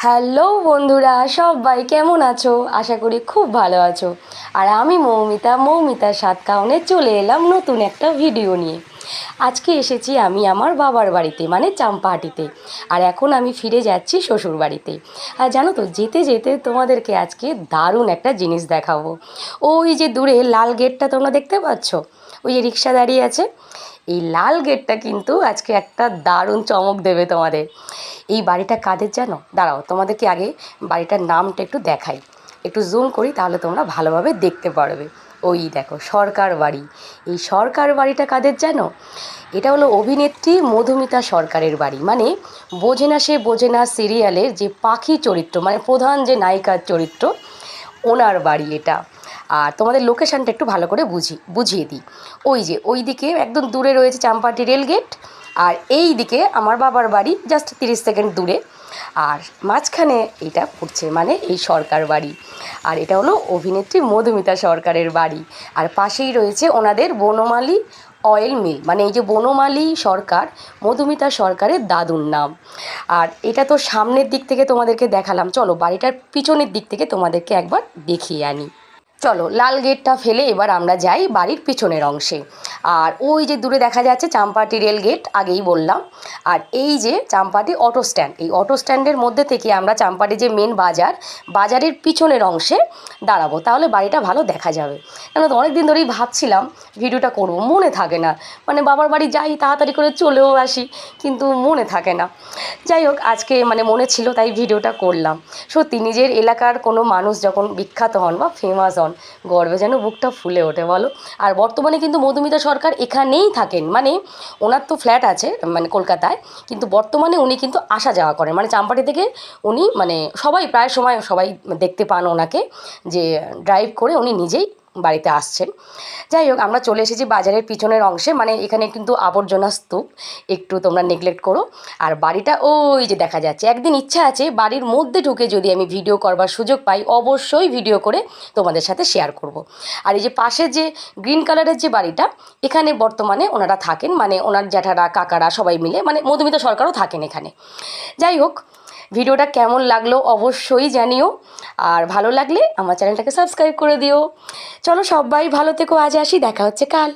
Hello বন্ধুরা, সবাই কেমন আছো? আশা করি খুব ভালো আছো। আর আমি মৌমিতা, মৌমিতার সাত কাউনে চলে এলাম নতুন একটা ভিডিও নিয়ে। আজকে এসেছি আমি আমার বাবার বাড়িতে মানে চাম্পাহাটিতে। আর এখন আমি ফিরে যাচ্ছি শ্বশুর বাড়িতে। আর জানো তো, যেতে যেতে তোমাদেরকে আজকে দারুণ একটা জিনিস দেখাবো। ওই যে দূরে লাল গেটটা তোমরা দেখতে পাচ্ছ? ওই যে রিক্সা দাঁড়িয়ে আছে। এই লাল গেটটা কিন্তু আজকে একটা দারুণ চমক দেবে তোমাদের। এই বাড়িটা কাদের জানো? দাঁড়াও, তোমাদেরকে আগে বাড়িটার নামটা একটু দেখাই। একটু জুম করি, তাহলে তোমরা ভালোভাবে দেখতে পারবে। ওই দেখো, সরকার বাড়ি। এই সরকার বাড়িটা কাদের জানো? এটা হলো অভিনেত্রী মধুমিতা সরকারের বাড়ি। মানে বোঝে না সে, বোঝে না সিরিয়ালের যে পাখি চরিত্র মানে প্রধান যে নায়িকার চরিত্র, ওনার বাড়ি এটা। আর তোমাদের লোকেশানটা একটু ভালো করে বুঝি, বুঝিয়ে দিই। ওই যে, ওই দিকে একদম দূরে রয়েছে চাম্পাটি রেলগেট আর এই দিকে আমার বাবার বাড়ি জাস্ট তিরিশ সেকেন্ড দূরে। আর মাঝখানে এটা পড়ছে মানে এই সরকার বাড়ি। আর এটা হলো অভিনেত্রী মধুমিতা সরকারের বাড়ি। আর পাশেই রয়েছে ওনাদের বনমালী অয়েল মিল মানে এই যে বনমালী সরকার, মধুমিতা সরকারের দাদুর নাম। আর এটা তো সামনের দিক থেকে তোমাদেরকে দেখালাম। চলো বাড়িটার পিছনের দিক থেকে তোমাদেরকে একবার দেখিয়ে আনি। চলো, লাল গেটটা ফেলে এবার আমরা যাই বাড়ির পিছনের অংশে। আর ওই যে দূরে দেখা যাচ্ছে চাম্পাটি রেল গেট, আগেই বললাম। আর এই যে চাম্পাটি অটো স্ট্যান্ড, এই অটো স্ট্যান্ডের মধ্যে থেকে আমরা চাম্পাটি যে মেন বাজার, বাজারের পিছনের অংশে দাঁড়াবো। তাহলে বাড়িটা ভালো দেখা যাবে। কেন তো অনেক দিন ধরেই ভাবছিলাম ভিডিওটা করব, মনে থাকে না। মানে বাবার বাড়ি যাই, তাড়াতাড়ি করে চলেও আসি, কিন্তু মনে থাকে না। যাই হোক, আজকে মানে মনে ছিল, তাই ভিডিওটা করলাম। সত্যি, নিজের এলাকার কোনো মানুষ যখন বিখ্যাত হন বা ফেমাস হন গর্বে যেন বুকটা ফুলে ওঠে, বলো। আর বর্তমানে কিন্তু মধুমিতা সরকার এখানেই থাকেন। মানে ওনার তো ফ্ল্যাট আছে মানে কলকাতায়, কিন্তু বর্তমানে উনি কিন্তু আসা যাওয়া করেন। মানে চাম্পাটি থেকে উনি মানে সবাই প্রায় সময় সবাই দেখতে পান ওনাকে, যে ড্রাইভ করে উনি নিজেই বাড়িতে আসছেন। যাই হোক, আমরা চলে এসেছি বাজারের পিছনের অংশে মানে এখানে কিন্তু আবর্জনা স্তূপ। একটু তোমরা নেগলেক্ট করো। আর বাড়িটা ওই যে দেখা যাচ্ছে, একদিন ইচ্ছা আছে বাড়ির মধ্যে ঢুকে যদি আমি ভিডিও করবার সুযোগ পাই, অবশ্যই ভিডিও করে তোমাদের সাথে শেয়ার করব। আর এই যে পাশে যে গ্রিন কালারের যে বাড়িটা, এখানে বর্তমানে ওনারা থাকেন মানে ওনার জ্যাঠারা, কাকারা সবাই মিলে মানে মধুমিতা সরকারও থাকেন এখানে। যাই হোক ভিডিওটা কেমন লাগল অবশ্যই জানিও। আর ভালো লাগলে আমার চ্যানেলটাকে সাবস্ক্রাইব করে দিও। চলো সবাই ভালো থেকো, আজ আসি, দেখা হচ্ছে কাল।